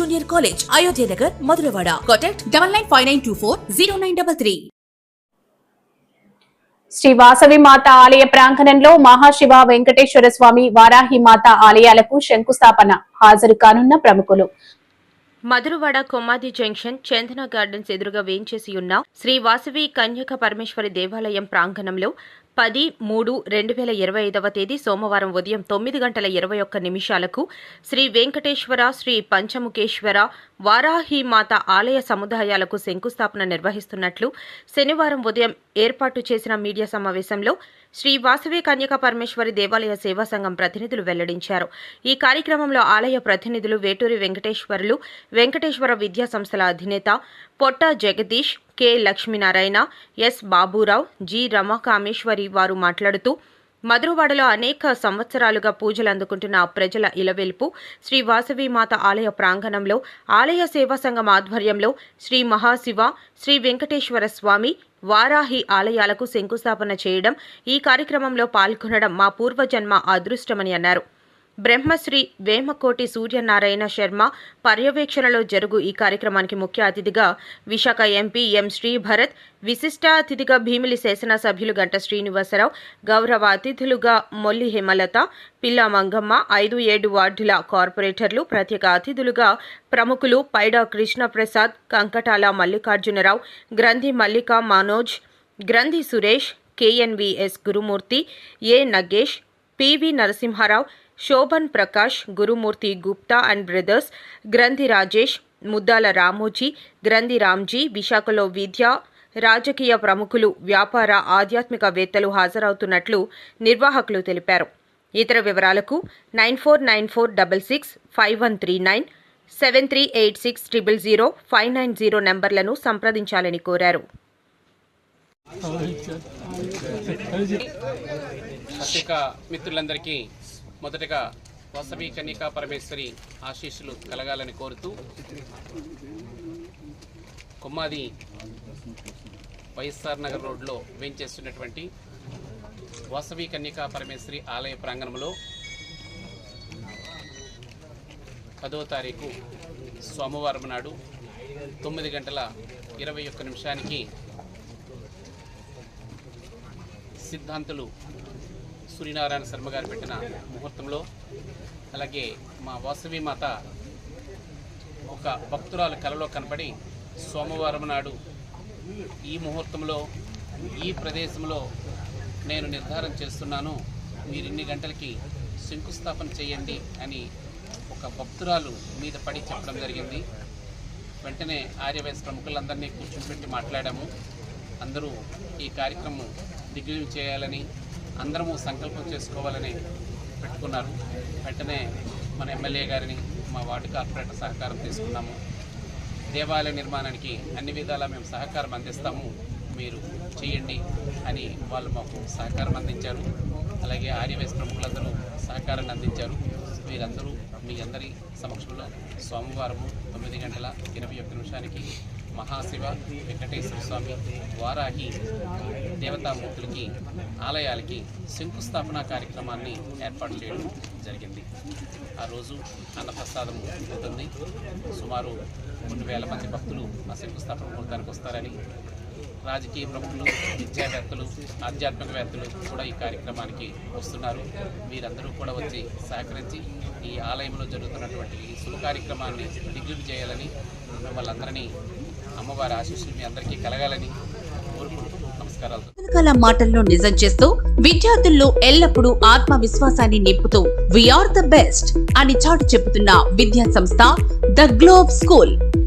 junior college Ayodhya Nagar Madhuravada. Contact double nine five nine two four zero nine double three Sri Vasavi Mata ఆలయ ప్రాంగణంలో మహాశివ వెంకటేశ్వర స్వామి వారాహి మాత ఆలయాలకు శంకుస్థాపన హాజరు కానున్న ప్రముఖులు. మధురవాడ కొమ్మాది జంక్షన్ చందన గార్డెన్స్ ఎదురుగా వేంచేసి ఉన్న శ్రీ వాసవి కన్యక పరమేశ్వరి దేవాలయం ప్రాంగణంలో పది మూడు రెండు వేల ఇరవై ఐదవ తేదీ సోమవారం ఉదయం తొమ్మిది గంటల ఇరవై ఒక్క నిమిషాలకు శ్రీ వెంకటేశ్వర శ్రీ పంచముఖేశ్వర వారాహి మాత ఆలయ సముదాయాలకు శంకుస్థాపన నిర్వహిస్తున్నట్లు శనివారం ఉదయం ఏర్పాటు చేసిన మీడియా సమావేశంలో శ్రీ వాసవి కన్యక పరమేశ్వరి దేవాలయ సేవా సంఘం ప్రతినిధులు వెల్లడించారు. ఈ కార్యక్రమంలో ఆలయ ప్రతినిధులు వేటూరి వెంకటేశ్వర్లు వెంకటేశ్వర విద్యా సంస్థల అధినేత Potta Jagadish K. Lakshminarayana S. Baburao G. Ramakameswari వారు మాట్లాడుతూ మధురవాడలో అనేక సంవత్సరాలుగా పూజలు అందుకుంటున్న ప్రజల ఇలవెల్పు శ్రీ వాసవి మాత ఆలయ ప్రాంగణంలో ఆలయ సేవా సంఘం ఆధ్వర్యంలో శ్రీ మహాశివ శ్రీ వెంకటేశ్వర స్వామి వారాహి ఆలయాలకు శంకుస్థాపన చేయడం ఈ కార్యక్రమంలో పాల్గొనడం మా పూర్వజన్మ అదృష్టమని అన్నారు. బ్రహ్మశ్రీ వేమకోటి సూర్యనారాయణ శర్మ పర్యవేక్షణలో జరుగు ఈ కార్యక్రమానికి ముఖ్య అతిథిగా విశాఖ ఎంపీ ఎం శ్రీభరత్ విశిష్ట అతిథిగా భీమిలి శాసనసభ్యులు గంట శ్రీనివాసరావు గౌరవ అతిథులుగా మొల్లి హేమలత పిల్ల మంగమ్మ ఐదు ఏడు వార్డుల కార్పొరేటర్లు ప్రత్యేక అతిథులుగా ప్రముఖులు పైడా Krishnaprasad Kankatala Mallikarjunarao Granthi Mallika Manoj Granthi Suresh KNVS Gurumurthy A Nagesh PV Narasimha Rao Shobhan Prakash Gurumurthy Gupta and brothers Granthi Rajesh Muddala Ramoji గ్రంథి రామ్జీ విశాఖలో విద్య రాజకీయ ప్రముఖులు వ్యాపార ఆధ్యాత్మికవేత్తలు హాజరవుతున్నట్లు నిర్వాహకులు తెలిపారు. ఇతర వివరాలకు nine four nine four double six five one three nine seven three eight six triple zero five nine zero నెంబర్లను సంప్రదించాలని కోరారు. పత్రికా మిత్రులందరికీ మొదటగా వసవి కన్యకా పరమేశ్వరి ఆశీస్సులు కలగాలని కోరుతూ కొమ్మాది వైఎస్ఆర్ నగర్ రోడ్లో వేంచేస్తున్నటువంటి వాసవి కన్యకా పరమేశ్వరి ఆలయ ప్రాంగణంలో పదో తారీఖు సోమవారం నాడు తొమ్మిది గంటల ఇరవై ఒక్క నిమిషానికి సిద్ధాంతులు సూర్యనారాయణ శర్మ గారు పెట్టిన ముహూర్తంలో అలాగే మా వాసవి మాత ఒక భక్తురాలు కలలో కనపడి సోమవారం నాడు ఈ ముహూర్తంలో ఈ ప్రదేశంలో నేను నిర్ధారం చేస్తున్నాను. మీరు ఇన్ని గంటలకి శంకుస్థాపన చేయండి అని ఒక భక్తురాలు మీద పడి చెప్పడం జరిగింది. వెంటనే ఆర్యవైశ్య ప్రముఖులందరినీ కూర్చోబెట్టి మాట్లాడాము. అందరూ ఈ కార్యక్రమం దిగ్విజయం చేయాలని అందరము సంకల్పం చేసుకోవాలని పెట్టుకున్నారు. వెంటనే మన ఎమ్మెల్యే గారిని మా వార్డు కార్పొరేటర్ సహకారం తీసుకున్నాము. దేవాలయ నిర్మాణానికి అన్ని విధాలా మేము సహకారం అందిస్తాము. మీరు చేయండి అని వాళ్ళు మాకు సహకారం అందించారు. అలాగే ఆర్యవేశ ప్రముఖులందరూ సహకారాన్ని అందించారు. మీరందరూ మీ అందరి సమక్షంలో సోమవారము తొమ్మిది గంటల ఇరవై ఒక్క నిమిషానికి మహాశివ వెంకటేశ్వర స్వామి వారాహి దేవతామూర్తులకి ఆలయాలకి శంకుస్థాపన కార్యక్రమాన్ని ఏర్పాటు చేయడం జరిగింది. ఆ రోజు అన్నప్రసాదం ఉంటుంది. సుమారు రెండు వేల మంది భక్తులు ఆ శంకుస్థాపన ముహూర్తానికి వస్తారని రాజకీయ ప్రముఖులు విద్యావేత్తలు ఆధ్యాత్మికవేత్తలు కూడా ఈ కార్యక్రమానికి వస్తున్నారు. మీరందరూ కూడా వచ్చి సహకరించి ఈ ఆలయంలో జరుగుతున్నటువంటి ఈ శుభ కార్యక్రమాన్ని దిగ్విజయం చేయాలని మిమ్మల్ని అందరినీ అమ్మవారి ఆశీస్సులు మీ అందరికీ కలగాలని కోరుకుంటూ నమస్కారాలు. మాటల్లో నిజం చేస్తూ విద్యార్థుల్లో ఎల్లప్పుడూ ఆత్మవిశ్వాసాన్ని నింపుతూ వీఆర్ ద బెస్ట్ అని చాటు చెబుతున్న విద్యా సంస్థ ద గ్లోబ్ స్కూల్